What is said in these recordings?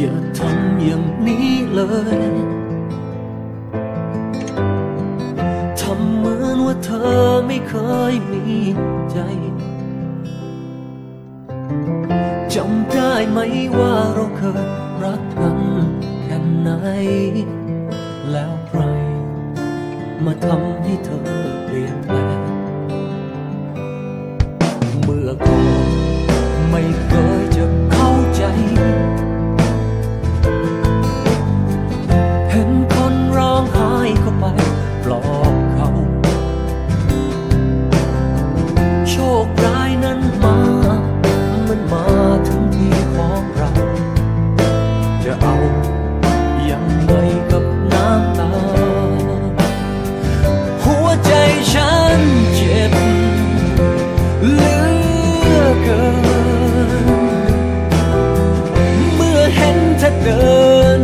อย่าทำอย่างนี้เลย ทำเหมือนว่าเธอไม่เคยมีใจจำได้ไหมว่าเราเคยรักกันแค่ไหน แล้วใครมาทำ เดิน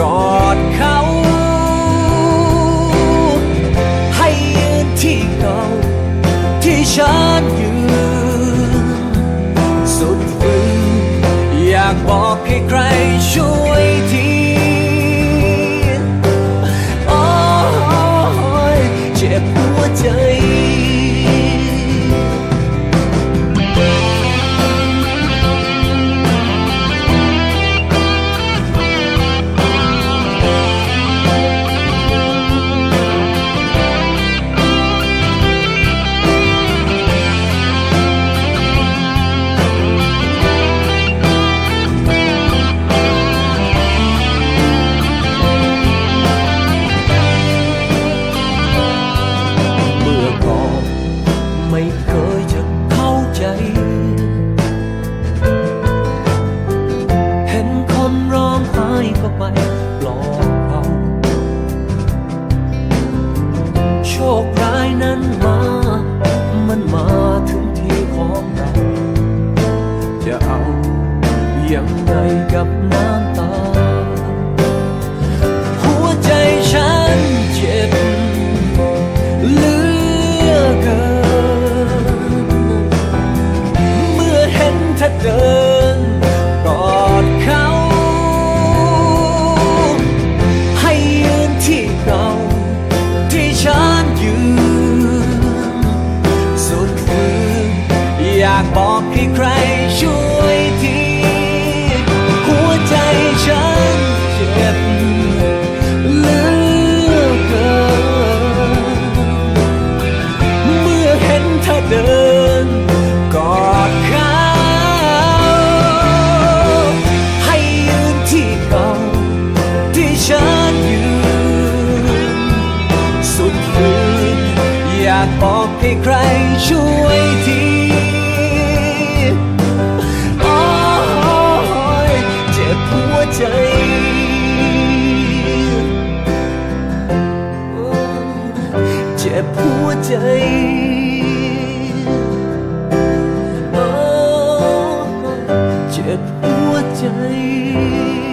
กอดเขา ให้ยืนที่เก่าที่ฉันยืน สุดฝืนอยากบอกให้ใครช่วยที คร้ายนั้นมา มันมาถึงที่ของเรา จะเอาอย่างไรกับน้ำตา หัวใจฉันเจ็บเหลือเกิน เมื่อเห็นเธอเดิน บอกให้ใครช่วยทีหัวใจฉันเจ็บเหลือเกินเมื่อเห็นเธอเดินกอดเขาให้ยืนที่เก่าที่ฉันยืนสุดฝืนอยากบอกให้ใครช่วยที โอ้เจ็บหัวใจ